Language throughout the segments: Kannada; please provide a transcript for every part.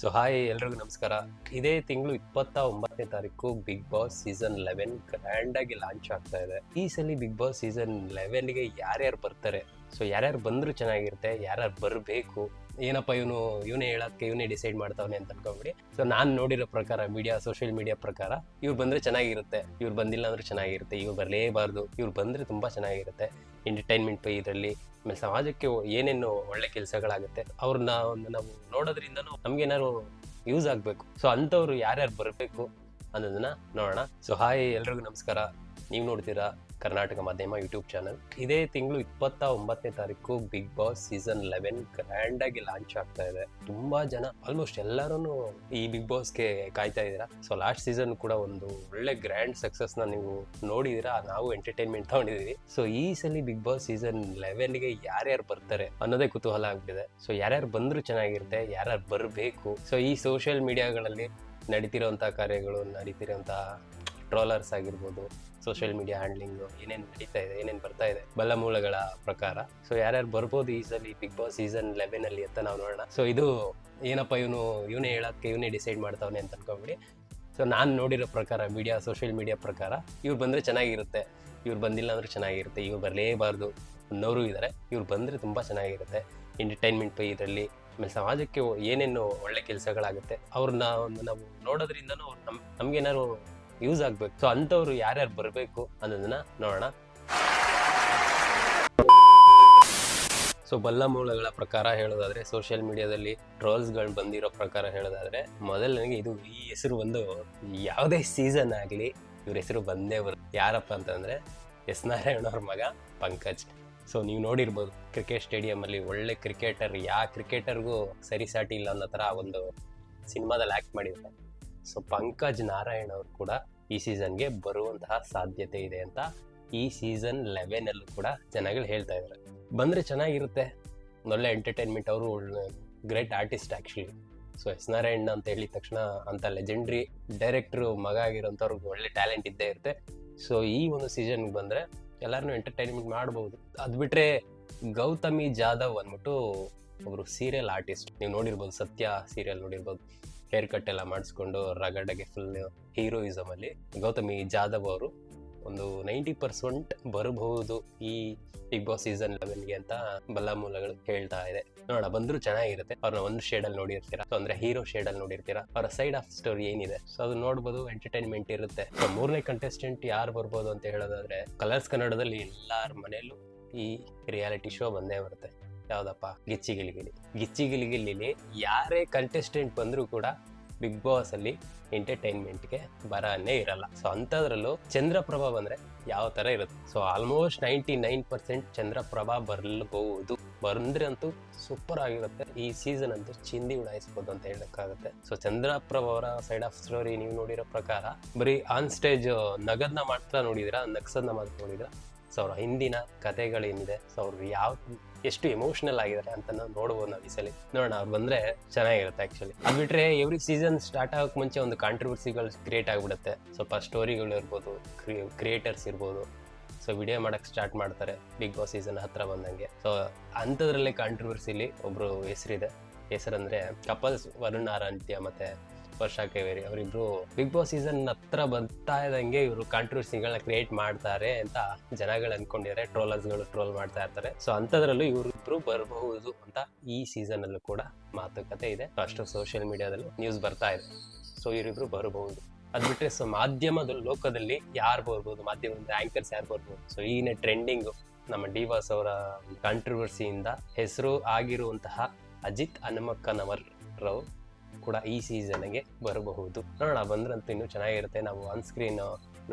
ಸೊ ಹಾಯ್ ಎಲ್ರಿಗೂ ನಮಸ್ಕಾರ. ಇದೇ ತಿಂಗಳು ಇಪ್ಪತ್ತ ಒಂಬತ್ತನೇ ತಾರೀಕು Bigg Boss season eleven grand ಆಗಿ ಲಾಂಚ್ ಆಗ್ತಾ ಇದೆ. ಈ ಸಲ ಬಿಗ್ ಬಾಸ್ ಸೀಸನ್ ಲೆವೆನ್ಗೆ ಯಾರ್ಯಾರು ಬರ್ತಾರೆ? ಸೊ ಯಾರ್ಯಾರು ಬಂದ್ರು ಚೆನ್ನಾಗಿರುತ್ತೆ, ಯಾರ್ಯಾರು ಬರಬೇಕು, ಏನಪ್ಪ ಇವನು, ಇವನೇ ಹೇಳಕ್ಕೆ ಇವನೇ ಡಿಸೈಡ್ ಮಾಡ್ತಾವನೆ ಅಂತ ಅನ್ಕೊಂಬಿಡಿ. ಸೊ ನಾನು ನೋಡಿರೋ ಪ್ರಕಾರ ಮೀಡಿಯಾ ಸೋಷಿಯಲ್ ಮೀಡಿಯಾ ಪ್ರಕಾರ, ಇವ್ರು ಬಂದ್ರೆ ಚೆನ್ನಾಗಿರುತ್ತೆ. ಇವ್ರು ಬಂದಿಲ್ಲ ಅಂದ್ರೆ ಚೆನ್ನಾಗಿರುತ್ತೆ. ಇವ್ರು ಬರಲೇಬಾರ್ದು. ಇವ್ರು ಬಂದ್ರೆ ತುಂಬಾ ಚೆನ್ನಾಗಿರುತ್ತೆ. ಎಂಟರ್ಟೈನ್ಮೆಂಟ್ ಇದರಲ್ಲಿ ಆಮೇಲೆ ಸಮಾಜಕ್ಕೆ ಏನೇನು ಒಳ್ಳೆ ಕೆಲಸಗಳಾಗುತ್ತೆ, ಅವ್ರನ್ನ ಒಂದು ನಾವು ನೋಡೋದ್ರಿಂದನೂ ನಮ್ಗೇನಾದ್ರು ಯೂಸ್ ಆಗಬೇಕು. ಸೊ ಅಂಥವ್ರು ಯಾರ್ಯಾರು ಬರಬೇಕು? ಅನ್ನೋದನ್ನ ನೋಡೋಣ. ಸೊ ಹಾಯ್ ಎಲ್ರಿಗೂ ನಮಸ್ಕಾರ. ನೀವು ನೋಡ್ತೀರಾ ಕರ್ನಾಟಕ ಮಾಧ್ಯಮ ಯೂಟ್ಯೂಬ್ ಚಾನಲ್ ಇದೇ ತಿಂಗಳು ಇಪ್ಪತ್ತ ಒಂಬತ್ತನೇ ತಾರೀಕು Bigg Boss season eleven grand ಆಗಿ ಲಾಂಚ್ ಆಗ್ತಾ ಇದೆ. ತುಂಬಾ ಜನ ಆಲ್ಮೋಸ್ಟ್ ಎಲ್ಲರೂ ಈ ಬಿಗ್ ಬಾಸ್ಗೆ ಕಾಯ್ತಾ ಇದ್ದೀರಾ? ಸೊ ಲಾಸ್ಟ್ ಸೀಸನ್ ಕೂಡ ಒಂದು ಒಳ್ಳೆ ಗ್ರ್ಯಾಂಡ್ ಸಕ್ಸಸ್ನ ನೀವು ನೋಡಿದೀರಾ ನಾವು ಎಂಟರ್ಟೈನ್ಮೆಂಟ್ ತಗೊಂಡಿದೀವಿ ಸೊ ಈ ಸಲ ಬಿಗ್ ಬಾಸ್ ಸೀಸನ್ ಲೆವೆನ್ಗೆ ಯಾರ್ಯಾರು ಬರ್ತಾರೆ ಅನ್ನೋದೇ ಕುತೂಹಲ ಆಗ್ಬಿಟ್ಟಿದೆ. ಸೊ ಯಾರ್ಯಾರು ಬಂದ್ರು ಚೆನ್ನಾಗಿರುತ್ತೆ, ಯಾರ್ಯಾರು ಬರಬೇಕು. ಸೊ ಈ ಸೋಷಿಯಲ್ ಮೀಡಿಯಾಗಳಲ್ಲಿ ನಡೀತಿರೋಂಥ ಕಾರ್ಯಗಳು ನಡೀತಿರೋಂಥ ಟ್ರೋಲರ್ಸ್ ಆಗಿರ್ಬೋದು ಸೋಷಿಯಲ್ ಮೀಡಿಯಾ ಹ್ಯಾಂಡ್ಲಿಂಗು ಏನೇನು ನಡೀತಾ ಇದೆ, ಏನೇನು ಬರ್ತಾ ಇದೆ ಬಲ ಮೂಲಗಳ ಪ್ರಕಾರ. ಸೊ ಯಾರ್ಯಾರು ಬರ್ಬೋದು ಈ ಸಲ ಬಿಗ್ ಬಾಸ್ ಸೀಸನ್ ಲೆವೆನ್ ಅಲ್ಲಿ ಅಂತ ನಾವು ನೋಡೋಣ. ಸೊ ಇದು ಏನಪ್ಪ ಇವನು, ಇವನೇ ಹೇಳಕ್ಕೆ ಇವನೇ ಡಿಸೈಡ್ ಮಾಡ್ತಾವನೆ ಅಂತ ಅನ್ಕೊಂಬಿಡಿ. ಸೊ ನಾನು ನೋಡಿರೋ ಪ್ರಕಾರ ಮೀಡಿಯಾ ಸೋಷಿಯಲ್ ಮೀಡಿಯಾ ಪ್ರಕಾರ, ಇವ್ರು ಬಂದರೆ ಚೆನ್ನಾಗಿರುತ್ತೆ. ಇವ್ರು ಬಂದಿಲ್ಲ ಅಂದ್ರೆ ಚೆನ್ನಾಗಿರುತ್ತೆ. ಇವ್ರು ಬರಲೇಬಾರ್ದು ಅನ್ನೋರು ಇದ್ದಾರೆ ಇವ್ರು ಬಂದರೆ ತುಂಬ ಚೆನ್ನಾಗಿರುತ್ತೆ. ಎಂಟರ್ಟೈನ್ಮೆಂಟ್ ಇದರಲ್ಲಿ ಆಮೇಲೆ ಸಮಾಜಕ್ಕೆ ಏನೇನು ಒಳ್ಳೆ ಕೆಲಸಗಳಾಗುತ್ತೆ, ಅವ್ರನ್ನ ಒಂದು ನಾವು ನೋಡೋದ್ರಿಂದ ಅವ್ರು ನಮ್ ನಮ್ಗೇನಾದ್ರು ಯೂಸ್ ಆಗ್ಬೇಕು. ಸೊ ಅಂಥವ್ರು ಯಾರ್ಯಾರು ಬರಬೇಕು ಅನ್ನೋದನ್ನ ನೋಡೋಣ. ಸೊ ಬಲ್ಲ ಮೂಲಗಳ ಪ್ರಕಾರ ಹೇಳೋದಾದ್ರೆ ಸೋಷಿಯಲ್ ಮೀಡಿಯಾದಲ್ಲಿ ಟ್ರೋಲ್ಸ್ಗಳು ಬಂದಿರೋ ಪ್ರಕಾರ ಹೇಳೋದಾದ್ರೆ ಮೊದಲನಿಗೆ ಇದು ಈ ಹೆಸರು ಬಂದು ಯಾವುದೇ ಸೀಸನ್ ಆಗಲಿ ಇವ್ರ ಹೆಸರು ಬಂದೇ ಬರ ಯಾರಪ್ಪ ಅಂತಂದ್ರೆ ಎಸ್ ನಾರಾಯಣ ಅವ್ರ ಮಗ ಪಂಕಜ್. ಸೊ ನೀವು ನೋಡಿರ್ಬೋದು ಕ್ರಿಕೆಟ್ ಸ್ಟೇಡಿಯಂ ಅಲ್ಲಿ ಒಳ್ಳೆ ಕ್ರಿಕೆಟರ್ ಯಾವ ಕ್ರಿಕೆಟರ್ಗೂ ಸರಿಸಾಟಿ ಇಲ್ಲ ಅನ್ನೋ ಥರ ಒಂದು ಸಿನಿಮಾದಲ್ಲಿ ಆಕ್ಟ್ ಮಾಡಿದ್ದಾರೆ ಸೊ ಪಂಕಜ್ ನಾರಾಯಣ್ ಅವರು ಕೂಡ ಈ ಸೀಸನ್ಗೆ ಬರುವಂತಹ ಸಾಧ್ಯತೆ ಇದೆ ಅಂತ ಈ ಸೀಸನ್ ಲೆವೆನ್ ಅಲ್ಲೂ ಕೂಡ ಜನಗಳು ಹೇಳ್ತಾ ಇದ್ದಾರೆ. ಬಂದ್ರೆ ಚೆನ್ನಾಗಿರುತ್ತೆ. ಒಳ್ಳೆ ಎಂಟರ್ಟೈನ್ಮೆಂಟ್ ಅವರು great artist actually so S Narayan ಅಂತ ಹೇಳಿದ ತಕ್ಷಣ ಅಂತ ಲೆಜೆಂಡ್ರಿ ಡೈರೆಕ್ಟ್ರು ಮಗ ಆಗಿರೋಂಥವ್ರಿಗೆ ಒಳ್ಳೆ ಟ್ಯಾಲೆಂಟ್ ಇದ್ದೇ ಇರುತ್ತೆ. ಸೊ ಈ ಒಂದು ಸೀಸನ್ಗೆ ಬಂದ್ರೆ ಎಲ್ಲರನ್ನೂ ಎಂಟರ್ಟೈನ್ಮೆಂಟ್ ಮಾಡ್ಬೋದು. ಅದು ಬಿಟ್ರೆ ಗೌತಮಿ ಜಾಧವ್ ಅಂದ್ಬಿಟ್ಟು ಒಬ್ರು ಸೀರಿಯಲ್ ಆರ್ಟಿಸ್ಟ್ ನೀವು ನೋಡಿರ್ಬೋದು, ಸತ್ಯ ಸೀರಿಯಲ್ ನೋಡಿರ್ಬೋದು. ಹೇರ್ ಕಟ್ ಎಲ್ಲ ಮಾಡಿಸ್ಕೊಂಡು, ರಗಡಗೆ ಫುಲ್ ಹೀರೋಯಿಸಮ್ ಅಲ್ಲಿ ಗೌತಮಿ ಜಾಧವ್ ಅವರು ಒಂದು ನೈಂಟಿ ಪರ್ಸೆಂಟ್ ಬರಬಹುದು ಈ ಬಿಗ್ ಬಾಸ್ ಸೀಸನ್ ಲೆವೆನ್ಗೆ ಅಂತ ಬಲ್ಲ ಮೂಲಗಳು ಹೇಳ್ತಾ ಇದೆ. ನೋಡ ಬಂದ್ರು ಚೆನ್ನಾಗಿರುತ್ತೆ. ಅವ್ರನ್ನ ಒಂದು ಶೇಡ್ ಅಲ್ಲಿ ನೋಡಿರ್ತೀರಾ? ಅಂದ್ರೆ ಹೀರೋ ಶೇಡ್ ಅಲ್ಲಿ ನೋಡಿರ್ತೀರಾ? ಅವರ ಸೈಡ್ ಆಫ್ ಸ್ಟೋರಿ ಏನಿದೆ? ಸೊ ಅದು ನೋಡ್ಬೋದು ಎಂಟರ್ಟೈನ್ಮೆಂಟ್ ಇರುತ್ತೆ. ಮೂರನೇ ಕಂಟೆಸ್ಟೆಂಟ್ ಯಾರು ಬರ್ಬೋದು ಅಂತ ಹೇಳೋದಾದ್ರೆ ಕಲರ್ಸ್ ಕನ್ನಡದಲ್ಲಿ ಎಲ್ಲಾರ ಮನೆಯಲ್ಲೂ ಈ ರಿಯಾಲಿಟಿ ಶೋ ಬಂದೇ ಬರುತ್ತೆ. ಯಾವ್ದಪ್ಪ? ಗಿಚ್ಚಿ ಗಿಲಿಗಿಲಿ ಗಿಚ್ಚಿ ಗಿಲಿಗಿಲಿಲಿ ಯಾರೇ ಕಂಟೆಸ್ಟೆಂಟ್ ಬಂದರೂ ಕೂಡ ಬಿಗ್ ಬಾಸ್ ಅಲ್ಲಿ ಎಂಟರ್ಟೈನ್ಮೆಂಟ್ಗೆ ಬರನೇ ಇರಲ್ಲ. ಸೊ ಅಂಥದ್ರಲ್ಲೂ ಚಂದ್ರಪ್ರಭಾ ಬಂದ್ರೆ ಯಾವ ತರ ಇರುತ್ತೆ? So almost ninety nine percent Chandraprabha ಬರಲ್ಬಹುದು ಬಂದ್ರೆ ಅಂತೂ ಸೂಪರ್ ಆಗಿರುತ್ತೆ. ಈ ಸೀಸನ್ ಅಂತೂ ಚಿಂದಿ ಉಡಾಯಿಸ್ಬೋದು ಅಂತ ಹೇಳಕ್ಕಾಗುತ್ತೆ. ಸೊ ಚಂದ್ರಪ್ರಭಾ ಅವರ ಸೈಡ್ ಆಫ್ ಸ್ಟೋರಿ ನೀವು ನೋಡಿರೋ ಪ್ರಕಾರ, ಬರೀ ಆನ್ ಸ್ಟೇಜ್ ನಗದ್ನ ಮಾತ್ರ ನೋಡಿದಿರಾ? ನಕ್ಸದ್ನ ಮಾತ್ರ ನೋಡಿದಿರಾ? ಸೊ ಅವ್ರ ಹಿಂದಿನ ಕಥೆಗಳೇನಿದೆ? ಸೊ ಅವ್ರು ಯಾವ ಎಷ್ಟು ಎಮೋಷನಲ್ ಆಗಿದ್ದಾರೆ ಅಂತ ನೋಡ್ಬೋದು ನಾವು ಈ ಸಲ. ನೋಡೋಣ, ಅವ್ರು ಬಂದ್ರೆ ಚೆನ್ನಾಗಿರುತ್ತೆ ಆಕ್ಚುಲಿ ಅದು ಬಿಟ್ರೆ ಎವ್ರಿ ಸೀಸನ್ ಸ್ಟಾರ್ಟ್ ಆಗೋಕೆ ಮುಂಚೆ ಒಂದು ಕಾಂಟ್ರವರ್ಸಿಗಳು ಕ್ರಿಯೇಟ್ ಆಗಿಬಿಡುತ್ತೆ. ಸ್ವಲ್ಪ ಸ್ಟೋರಿಗಳು ಇರ್ಬೋದು ಕ್ರಿಯೇಟರ್ಸ್ ಇರ್ಬೋದು. ಸೊ ವಿಡಿಯೋ ಮಾಡಕ್ ಸ್ಟಾರ್ಟ್ ಮಾಡ್ತಾರೆ ಬಿಗ್ ಬಾಸ್ ಸೀಸನ್ ಹತ್ರ ಬಂದಂಗೆ. ಸೊ ಅಂಥದ್ರಲ್ಲೇ ಕಾಂಟ್ರವರ್ಸಿಲಿ ಒಬ್ರು ಹೆಸರಿದೆ. ಹೆಸರಂದ್ರೆ ಕಪಲ್ಸ್ ವರುಣ್ ಆರಾಂತ್ಯ ಮತ್ತೆ ವರ್ಷಾ ಕೈವೇರಿ ಅವರಿಬ್ರು ಬಿಗ್ ಬಾಸ್ ಸೀಸನ್ ಹತ್ರ ಬರ್ತಾ ಇದ್ದಂಗೆ ಇವರು ಕಾಂಟ್ರವರ್ಸಿಗಳನ್ನ ಕ್ರಿಯೇಟ್ ಮಾಡ್ತಾರೆ ಅಂತ ಜನಗಳು ಅನ್ಕೊಂಡಿದ್ದಾರೆ. ಟ್ರೋಲರ್ಸ್ಗಳು ಟ್ರೋಲ್ ಮಾಡ್ತಾ ಇರ್ತಾರೆ. ಸೊ ಅಂಥದ್ರಲ್ಲೂ ಇವರಿಬ್ರು ಬರಬಹುದು ಅಂತ ಈ ಸೀಸನ್ ಅಲ್ಲೂ ಕೂಡ ಮಾತುಕತೆ ಇದೆ. ಅಷ್ಟು ಸೋಷಿಯಲ್ ಮೀಡಿಯಾದಲ್ಲೂ ನ್ಯೂಸ್ ಬರ್ತಾ ಇದೆ. ಸೊ ಇವರಿಬ್ರು ಬರಬಹುದು. ಅದ್ ಬಿಟ್ರೆ ಸೊ ಮಾಧ್ಯಮದ ಲೋಕದಲ್ಲಿ ಯಾರು ಬರ್ಬೋದು? ಮಾಧ್ಯಮದ ಆಂಕರ್ಸ್ ಯಾರು ಬರ್ಬೋದು? ಸೊ ಈಗಿನ ಟ್ರೆಂಡಿಂಗ್ ನಮ್ಮ ಡಿವಾಸ್ ಅವರ ಕಾಂಟ್ರವರ್ಸಿಯಿಂದ ಹೆಸರು ಆಗಿರುವಂತಹ ಅಜಿತ್ ಹನುಮಕ್ಕನವರ್ ರವ್ ಕೂಡ ಈ ಸೀಸನ್ಗೆ ಬರಬಹುದು. ನೋಡೋಣ, ಬಂದ್ರಂತೂ ಇನ್ನೂ ಚೆನ್ನಾಗಿರುತ್ತೆ. ನಾವು ಆನ್ ಸ್ಕ್ರೀನ್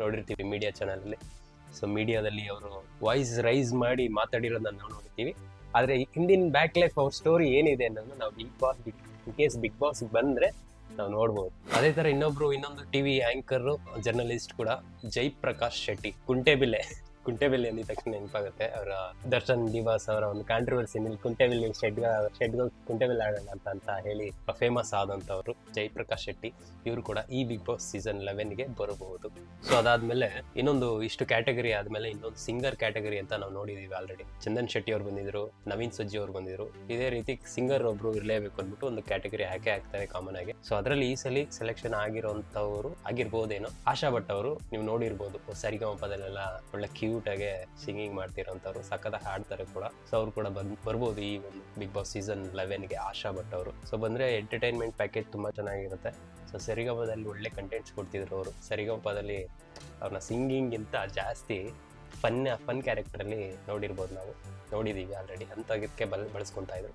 ನೋಡಿರ್ತೀವಿ ಮೀಡಿಯಾ ಚಾನಲಲ್ಲಿ ಸೊ ಮೀಡಿಯಾದಲ್ಲಿ ಅವರು ವಾಯ್ಸ್ ರೈಸ್ ಮಾಡಿ ಮಾತಾಡಿರೋದನ್ನ ನಾವು ನೋಡ್ತೀವಿ ಆದರೆ ಹಿಂದಿನ ಬ್ಯಾಕ್ ಲೈಫ್ ಅವ್ರ ಸ್ಟೋರಿ ಏನಿದೆ ಅನ್ನೋದು ನಾವು Bigg Boss in case Bigg Boss ಬಂದ್ರೆ ನಾವು ನೋಡ್ಬೋದು. ಅದೇ ಥರ ಇನ್ನೊಬ್ರು ಇನ್ನೊಂದು ಟಿವಿ ಆಂಕರ್ ಜರ್ನಲಿಸ್ಟ್ ಕೂಡ ಜೈ ಪ್ರಕಾಶ್ ಶೆಟ್ಟಿ ಕುಂಟೆಬಿಲ್ಲೆ ಕುಂಟೆಬೆಲ್ಲಿ ಅಂದಿದ ತಕ್ಷಣ ನೆನಪಾಗುತ್ತೆ. ಅವರ ದರ್ಶನ್ ದಿವಾಸ್ ಅವರ ಒಂದು ಕಾಂಟ್ರವರ್ಸಿ ಕುಂಟೆಬೆಲ್ಲಿ ಶೆಡ್ ಶೆಡ್ ಕುಂಟೆಬೆಲ್ಲಿ ಆಡೋಣ ಅಂತ ಅಂತ ಹೇಳಿ ಫೇಮಸ್ ಆದಂಥವ್ರು ಜಯಪ್ರಕಾಶ್ ಶೆಟ್ಟಿ. ಇವರು ಕೂಡ ಈ ಬಿಗ್ ಬಾಸ್ ಸೀಸನ್ ಲೆವೆನ್ಗೆ ಬರಬಹುದು. ಸೊ ಅದಾದ್ಮೇಲೆ ಇನ್ನೊಂದು ಇಷ್ಟು ಕ್ಯಾಟಗರಿ ಆದ್ಮೇಲೆ ಇನ್ನೊಂದು ಸಿಂಗರ್ ಕ್ಯಾಟಗರಿ ಅಂತ ನಾವು ನೋಡಿದೀವಿ ಆಲ್ರೆಡಿ ಚಂದನ್ ಶೆಟ್ಟಿ ಅವ್ರು ಬಂದಿದ್ರು, ನವೀನ್ ಸಜ್ಜಿ ಅವ್ರು ಬಂದಿದ್ರು. ಇದೇ ರೀತಿ ಸಿಂಗರ್ ಒಬ್ರು ಇರಲೇಬೇಕು ಅಂದ್ಬಿಟ್ಟು ಒಂದು ಕ್ಯಾಟಗರಿ ಹಾಕೇ ಆಗ್ತಾರೆ ಕಾಮನ್ ಆಗಿ. ಸೊ ಅದರಲ್ಲಿ ಈ ಸಲ ಸೆಲೆಕ್ಷನ್ ಆಗಿರೋಂಥವ್ರು ಆಗಿರ್ಬೋದೇನೋ, ಆಶಾ ಭಟ್ ಅವರು ನೀವು ನೋಡಿರ್ಬೋದು. ಸರಿಗಮಪದಲ್ಲೆಲ್ಲ ಒಳ್ಳೆ ಕ್ಯೂಟ್ ಸಿಂಗಿಂಗ್ ಮಾಡ್ತಿರೋಂಥವ್ರು ಸಖತ್ ಹಾಡ್ತಾರೆ ಕೂಡ. ಸೊ ಅವ್ರು ಕೂಡ ಬಂದ್, ಬರ್ಬೋದು ಈ ಒಂದು ಬಿಗ್ ಬಾಸ್ ಸೀಸನ್ ಲೆವೆನ್ಗೆ ಆಶಾ ಭಟ್ ಅವರು. ಸೊ ಬಂದ್ರೆ ಎಂಟರ್ಟೈನ್ಮೆಂಟ್ ಪ್ಯಾಕೇಜ್ ತುಂಬಾ ಚೆನ್ನಾಗಿರುತ್ತೆ. ಸೊ ಸರಿಗಮದಲ್ಲಿ ಒಳ್ಳೆ ಕಂಟೆಂಟ್ಸ್ ಕೊಡ್ತಿದ್ರು ಅವರು. ಸರಿಗಮಪದಲ್ಲಿ ಅವ್ರನ್ನ ಸಿಂಗಿಂಗ್ಗಿಂತ ಜಾಸ್ತಿ ಫನ್ ಫನ್ ಕ್ಯಾರೆಕ್ಟ್ರಲ್ಲಿ ನೋಡಿರ್ಬೋದು ನಾವು. ನೋಡಿದ್ದೀವಿ ಆಲ್ರೆಡಿ ಅಂಥದಕ್ಕೆ ಬಲ್ ಬಳಸ್ಕೊತಾ ಇದ್ರು.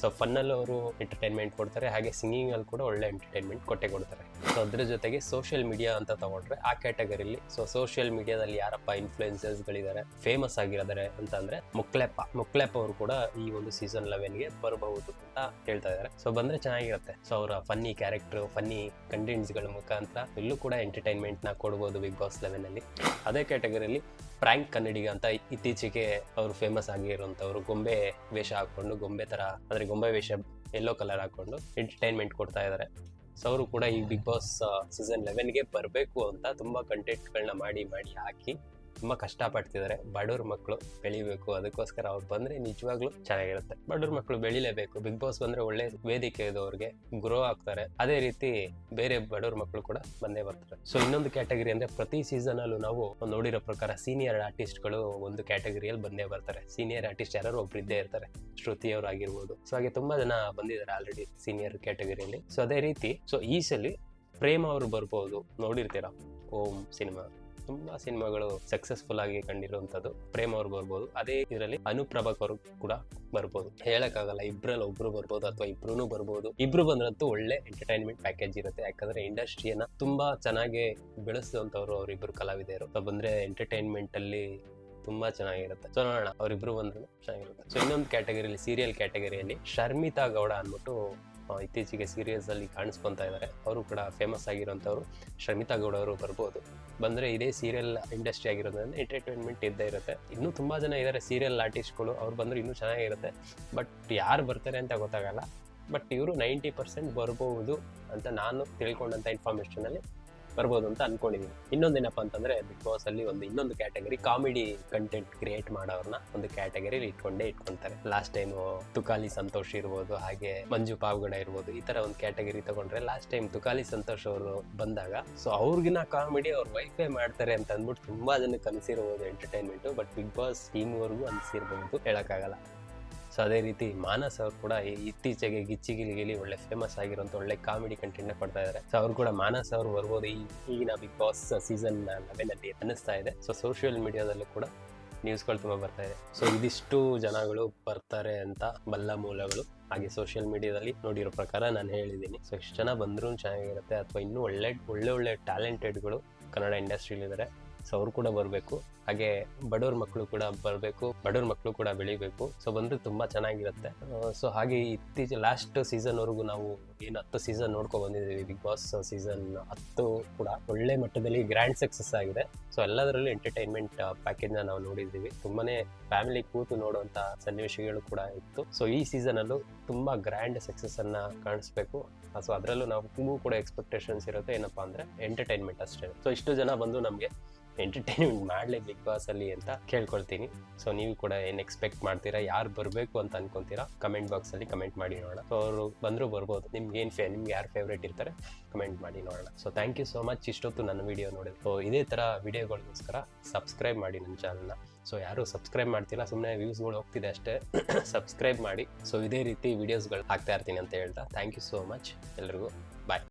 ಸೊ ಫನ್ನಲ್ಲೂ ಅವರು ಎಂಟರ್ಟೈನ್ಮೆಂಟ್ ಕೊಡ್ತಾರೆ. ಹಾಗೆ ಸಿಂಗಿಂಗಲ್ಲಿ ಕೂಡ ಒಳ್ಳೆ ಎಂಟರ್ಟೈನ್ಮೆಂಟ್ ಕೊಟ್ಟೆ ಕೊಡ್ತಾರೆ. ಸೊ ಅದ್ರ ಜೊತೆಗೆ ಸೋಷಿಯಲ್ ಮೀಡಿಯಾ ಅಂತ ತಗೊಂಡ್ರೆ ಆ ಕ್ಯಾಟಗರಿಲಿ ಸೊ ಸೋಷಿಯಲ್ ಮೀಡಿಯಾದಲ್ಲಿ ಯಾರಪ್ಪ ಇನ್ಫ್ಲೂಯೆನ್ಸರ್ಸ್ಗಳಿದ್ದಾರೆ ಫೇಮಸ್ ಆಗಿರೋದಾರೆ ಅಂತ ಅಂದ್ರೆ ಮುಕ್ಲೆಪ್ಪ. ಮುಕ್ಲೆಪ್ಪ ಅವರು ಕೂಡ ಈ ಒಂದು ಸೀಸನ್ ಲೆವೆನ್ಗೆ ಬರಬಹುದು ಅಂತ ಹೇಳ್ತಾ ಇದ್ದಾರೆ ಸೊ ಬಂದ್ರೆ ಚೆನ್ನಾಗಿರುತ್ತೆ. ಸೊ ಅವರ ಫನ್ನಿ ಕ್ಯಾರೆಕ್ಟರ್ ಫನ್ನಿ ಕಂಟೆಂಟ್ಸ್ಗಳ ಮುಖಾಂತರ ಇಲ್ಲೂ ಕೂಡ ಎಂಟರ್ಟೈನ್ಮೆಂಟ್ನ ಕೊಡ್ಬೋದು ಬಿಗ್ ಬಾಸ್ ಲೆವೆನ್ ಅಲ್ಲಿ. ಅದೇ ಕ್ಯಾಟಗರಿಯಲ್ಲಿ ಪ್ರ್ಯಾಂಕ್ ಕನ್ನಡಿಗ ಅಂತ ಇತ್ತೀಚೆಗೆ ಅವರು ಫೇಮಸ್ ಆಗಿರುವಂಥವ್ರು, ಗೊಂಬೆ ವೇಷ ಹಾಕೊಂಡು ಗೊಂಬೆ ತರ ಅಂದ್ರೆ ಗೊಂಬೆ ವೇಷ ಎಲ್ಲೋ ಕಲರ್ ಹಾಕೊಂಡು ಎಂಟರ್ಟೈನ್ಮೆಂಟ್ ಕೊಡ್ತಾ ಇದ್ದಾರೆ ಸೊ ಅವರು ಕೂಡ ಈ ಬಿಗ್ ಬಾಸ್ ಸೀಸನ್ ಲೆವೆನ್ಗೆ ಬರಬೇಕು ಅಂತ ತುಂಬಾ ಕಂಟೆಂಟ್ಗಳನ್ನ ಮಾಡಿ ಮಾಡಿ ಹಾಕಿ ತುಂಬಾ ಕಷ್ಟಪಡ್ತಿದ್ದಾರೆ ಬಡವ್ರ ಮಕ್ಕಳು ಬೆಳಿಬೇಕು, ಅದಕ್ಕೋಸ್ಕರ ಅವ್ರು ಬಂದ್ರೆ ನಿಜವಾಗ್ಲೂ ಚೆನ್ನಾಗಿರುತ್ತೆ. ಬಡವ್ರ ಮಕ್ಕಳು ಬೆಳಿಲೇಬೇಕು. ಬಿಗ್ ಬಾಸ್ ಬಂದ್ರೆ ಒಳ್ಳೆ ವೇದಿಕೆ ಇದು ಅವ್ರಿಗೆ. ಗ್ರೋ ಆಗ್ತಾರೆ. ಅದೇ ರೀತಿ ಬೇರೆ ಬಡವ್ರ ಮಕ್ಕಳು ಕೂಡ ಬಂದೇ ಬರ್ತಾರೆ. ಸೊ ಇನ್ನೊಂದು ಕ್ಯಾಟಗರಿ ಅಂದ್ರೆ ಪ್ರತಿ ಸೀಸನ್ ಅಲ್ಲೂ ನಾವು ನೋಡಿರೋ ಪ್ರಕಾರ ಸೀನಿಯರ್ ಆರ್ಟಿಸ್ಟ್ಗಳು ಒಂದು ಕ್ಯಾಟಗರಿಯಲ್ಲಿ ಬಂದೇ ಬರ್ತಾರೆ. ಸೀನಿಯರ್ ಆರ್ಟಿಸ್ಟ್ ಯಾರು ಒಬ್ರು ಇದ್ದೇ ಇರ್ತಾರೆ. ಶ್ರುತಿ ಅವರು ಆಗಿರ್ಬೋದು. ಸೊ ಹಾಗೆ ತುಂಬಾ ಜನ ಬಂದಿದ್ದಾರೆ ಆಲ್ರೆಡಿ ಸೀನಿಯರ್ ಕ್ಯಾಟಗರಿಯಲ್ಲಿ ಸೊ ಅದೇ ರೀತಿ ಸೊ ಈ ಸಲ ಪ್ರೇಮ್ ಅವರು ಬರ್ಬೋದು. ನೋಡಿರ್ತೀರಾ? ಓಂ ಸಿನಿಮಾ. ತುಂಬಾ ಸಿನಿಮಾಗಳು ಸಕ್ಸಸ್ಫುಲ್ ಆಗಿ ಕಂಡಿರುವಂತದ್ದು. ಪ್ರೇಮ್ ಅವ್ರು ಬರ್ಬೋದು. ಅದೇ ಇದರಲ್ಲಿ ಅನುಪ್ರಭಕ್ ಅವರು ಕೂಡ ಬರ್ಬೋದು. ಹೇಳಕ್ಕಾಗಲ್ಲ, ಇಬ್ರಲ್ಲಿ ಒಬ್ರು ಬರ್ಬೋದು ಅಥವಾ ಇಬ್ರು ಬರ್ಬೋದು. ಇಬ್ರು ಬಂದ್ರಂತೂ ಒಳ್ಳೆ ಎಂಟರ್ಟೈನ್ಮೆಂಟ್ ಪ್ಯಾಕೇಜ್ ಇರುತ್ತೆ. ಯಾಕಂದ್ರೆ ಇಂಡಸ್ಟ್ರಿಯನ್ನ ತುಂಬಾ ಚೆನ್ನಾಗಿ ಬೆಳೆಸಿದಂತವ್ರು ಅವರಿಬ್ರು ಕಲಾವಿದರು ಬಂದ್ರೆ ಎಂಟರ್ಟೈನ್ಮೆಂಟ್ ಅಲ್ಲಿ ತುಂಬಾ ಚೆನ್ನಾಗಿರುತ್ತೆ. ಸೊ ನೋಡೋಣ. ಅವರಿಬ್ರು ಬಂದ್ರು ಚೆನ್ನಾಗಿರುತ್ತೆ. ಸೊ ಇನ್ನೊಂದು ಕ್ಯಾಟಗರಿಯಲ್ಲಿ ಸೀರಿಯಲ್ ಕ್ಯಾಟಗರಿಯಲ್ಲಿ ಶರ್ಮಿತಾ ಗೌಡ ಅಂದ್ಬಿಟ್ಟು ಇತ್ತೀಚೆಗೆ ಸೀರಿಯಲ್ಸ್ ಅಲ್ಲಿ ಕಾಣಿಸ್ಕೊಂತಾ ಇದ್ದಾರೆ. ಅವರು ಕೂಡ ಫೇಮಸ್ ಆಗಿರೋಂಥವ್ರು. ಶ್ರಮಿತಾ ಗೌಡ ಅವರು ಬರ್ಬೋದು. ಬಂದ್ರೆ ಇದೇ ಸೀರಿಯಲ್ ಇಂಡಸ್ಟ್ರಿ ಆಗಿರೋದ್ರಿಂದ ಎಂಟರ್ಟೈನ್ಮೆಂಟ್ ಇದ್ದೇ ಇರುತ್ತೆ. ಇನ್ನೂ ತುಂಬಾ ಜನ ಇದ್ದಾರೆ ಸೀರಿಯಲ್ ಆರ್ಟಿಸ್ಟ್ಗಳು. ಅವ್ರು ಬಂದ್ರೆ ಇನ್ನೂ ಚೆನ್ನಾಗಿರುತ್ತೆ ಬಟ್ ಯಾರು ಬರ್ತಾರೆ ಅಂತ ಗೊತ್ತಾಗಲ್ಲ. ಬಟ್ ಇವರು ನೈಂಟಿ ಪರ್ಸೆಂಟ್ ಬರ್ಬೋದು ಅಂತ ನಾನು ತಿಳ್ಕೊಂಡಂಥ ಇನ್ಫಾರ್ಮೇಶನ್ ಅಲ್ಲಿ ಬರ್ಬೋದು ಅಂತ ಅನ್ಕೊಂಡಿದ್ದೀನಿ ಇನ್ನೊಂದೇನಪ್ಪ ಅಂತಂದ್ರೆ ಬಿಗ್ ಬಾಸ್ ಅಲ್ಲಿ ಒಂದು ಇನ್ನೊಂದು ಕ್ಯಾಟಗರಿ ಕಾಮಿಡಿ ಕಂಟೆಂಟ್ ಕ್ರಿಯೇಟ್ ಮಾಡೋರ್ನ ಒಂದು ಕ್ಯಾಟಗರಿ ಇಟ್ಕೊಂಡೇ ಇಟ್ಕೊಂತಾರೆ. ಲಾಸ್ಟ್ ಟೈಮ್ ತುಕಾಲಿ ಸಂತೋಷ್ ಇರ್ಬೋದು, ಹಾಗೆ ಮಂಜು ಪಾವ್ಗಡ ಇರ್ಬೋದು, ಈ ತರ ಒಂದು ಕ್ಯಾಟಗರಿ ತಗೊಂಡ್ರೆ ಲಾಸ್ಟ್ ಟೈಮ್ ತುಕಾಲಿ ಸಂತೋಷ್ ಅವರು ಬಂದಾಗ ಸೊ ಅವ್ರಿಗಿನ ಕಾಮಿಡಿ ಅವ್ರ ವೈಫೈ ಮಾಡ್ತಾರೆ ಅಂತ ಅಂದ್ಬಿಟ್ಟು ತುಂಬಾ ಜನಕ್ಕೆ ಕನಸಿರ್ಬೋದು entertainment but Bigg Boss team ವರ್ಗೂ ಹೇಳಕ್ ಹೇಳಕ್ಕಾಗಲ್ಲ. ಸೊ ಅದೇ ರೀತಿ ಮಾನಸ್ ಅವ್ರು ಕೂಡ ಇತ್ತೀಚೆಗೆ ಗಿಚ್ಚಿ ಗಿಲಿಗಿಲಿ ಒಳ್ಳೆ ಫೇಮಸ್ ಆಗಿರುವಂತ ಒಳ್ಳೆ ಕಾಮಿಡಿ ಕಂಟೆಂಟ್ ಕೊಡ್ತಾ ಇದ್ದಾರೆ ಸೊ ಅವ್ರು ಕೂಡ ಮಾನಸ್ ಅವರು ಬರ್ಬೋದು. ಈ ಈಗಿನ ಬಿಗ್ ಬಾಸ್ ಸೀಸನ್ ನವೆನಲ್ಲಿ ಅನ್ನಿಸ್ತಾ ಇದೆ. ಸೊ ಸೋಷಿಯಲ್ ಮೀಡಿಯಾದಲ್ಲೂ ಕೂಡ ನ್ಯೂಸ್ಗಳು ತುಂಬಾ ಬರ್ತಾ ಇದೆ. ಸೊ ಇದಿಷ್ಟು ಜನಗಳು ಬರ್ತಾರೆ ಅಂತ ಬಲ್ಲ ಮೂಲಗಳು ಹಾಗೆ ಸೋಷಿಯಲ್ ಮೀಡಿಯಾದಲ್ಲಿ ನೋಡಿರೋ ಪ್ರಕಾರ ನಾನು ಹೇಳಿದ್ದೀನಿ. ಸೊ ಎಷ್ಟು ಜನ ಬಂದರೂ ಚೆನ್ನಾಗಿರುತ್ತೆ. ಅಥವಾ ಇನ್ನೂ ಒಳ್ಳೆ ಒಳ್ಳೆ ಒಳ್ಳೆ ಟ್ಯಾಲೆಂಟೆಡ್ಗಳು ಕನ್ನಡ ಇಂಡಸ್ಟ್ರಿಲಿದ್ದಾರೆ ಸೊ ಅವ್ರು ಕೂಡ ಬರಬೇಕು. ಹಾಗೆ ಬಡವ್ರ ಮಕ್ಕಳು ಕೂಡ ಬರಬೇಕು. ಬಡವ್ರ ಮಕ್ಕಳು ಕೂಡ ಬೆಳಿಬೇಕು. ಸೊ ಬಂದ್ರೆ ತುಂಬಾ ಚೆನ್ನಾಗಿರುತ್ತೆ. ಸೊ ಹಾಗೆ ಇತ್ತೀಚೆ ಲಾಸ್ಟ್ ಸೀಸನ್ವರೆಗೂ ನಾವು ಏನು ಹತ್ತು ಸೀಸನ್ ನೋಡ್ಕೊ ಬಂದಿದ್ದೀವಿ ಬಿಗ್ ಬಾಸ್ ಸೀಸನ್ ಹತ್ತು ಕೂಡ. ಒಳ್ಳೆ ಮಟ್ಟದಲ್ಲಿ ಗ್ರ್ಯಾಂಡ್ ಸಕ್ಸಸ್ ಆಗಿದೆ. ಸೊ ಎಲ್ಲದರಲ್ಲೂ ಎಂಟರ್ಟೈನ್ಮೆಂಟ್ ಪ್ಯಾಕೇಜ್ನ ನಾವು ನೋಡಿದ್ದೀವಿ. ತುಂಬಾನೇ ಫ್ಯಾಮಿಲಿ ಕೂತು ನೋಡುವಂತ ಸನ್ನಿವೇಶಗಳು ಕೂಡ ಇತ್ತು. ಸೊ ಈ ಸೀಸನ್ ಅಲ್ಲೂ ತುಂಬಾ ಗ್ರ್ಯಾಂಡ್ ಸಕ್ಸಸ್ ಅನ್ನ ಕಾಣಿಸ್ಬೇಕು. ಸೊ ಅದರಲ್ಲೂ ನಾವು ಕೂಡ ಎಕ್ಸ್ಪೆಕ್ಟೇಷನ್ಸ್ ಇರುತ್ತೆ. ಏನಪ್ಪಾ ಅಂದ್ರೆ ಎಂಟರ್ಟೈನ್ಮೆಂಟ್ ಅಷ್ಟೇ. ಸೊ ಇಷ್ಟು ಜನ ಬಂದು ನಮಗೆ ಎಂಟರ್ಟೈನ್ಮೆಂಟ್ ಮಾಡಲೇ ಬಿಗ್ ಬಾಸ್ ಅಲ್ಲಿ ಅಂತ ಕೇಳ್ಕೊಳ್ತೀನಿ. ಸೊ ನೀವು ಕೂಡ ಏನು ಎಕ್ಸ್ಪೆಕ್ಟ್ ಮಾಡ್ತೀರಾ, ಯಾರು ಬರಬೇಕು ಅಂತ ಅನ್ಕೊಂತೀರಾ ಕಮೆಂಟ್ ಬಾಕ್ಸ್ ಅಲ್ಲಿ ಕಮೆಂಟ್ ಮಾಡಿ ನೋಡೋಣ. ಸೊ ಅವರು ಬಂದರೂ ಬರ್ಬೋದು. ನಿಮ್ಗೆ ಏನು ಫೇ ನಿಮ್ಗೆ ಯಾರು ಫೇವ್ರೇಟ್ ಇರ್ತಾರೆ ಕಮೆಂಟ್ ಮಾಡಿ ನೋಡೋಣ. So thank you so much ಇಷ್ಟೊತ್ತು ನನ್ನ ವಿಡಿಯೋ ನೋಡಿ ಸೊ ಇದೇ ಥರ ವಿಡಿಯೋಗಳಿಗೋಸ್ಕರ ಸಬ್ಸ್ಕ್ರೈಬ್ ಮಾಡಿ ನನ್ನ ಚಾನಲ್ನ ಸೊ ಯಾರು ಸಬ್ಸ್ಕ್ರೈಬ್ ಮಾಡ್ತಿಲ್ಲ ಸುಮ್ಮನೆ ವ್ಯೂಸ್ಗಳು ಹೋಗ್ತಿದೆ ಅಷ್ಟೇ. ಸಬ್ಸ್ಕ್ರೈಬ್ ಮಾಡಿ. ಸೊ ಇದೇ ರೀತಿ ವಿಡಿಯೋಸ್ಗಳು ಹಾಕ್ತಾ ಇರ್ತೀನಿ ಅಂತ ಹೇಳ್ತಾ ಥ್ಯಾಂಕ್ ಯು ಸೋ ಮಚ್ ಎಲ್ರಿಗೂ.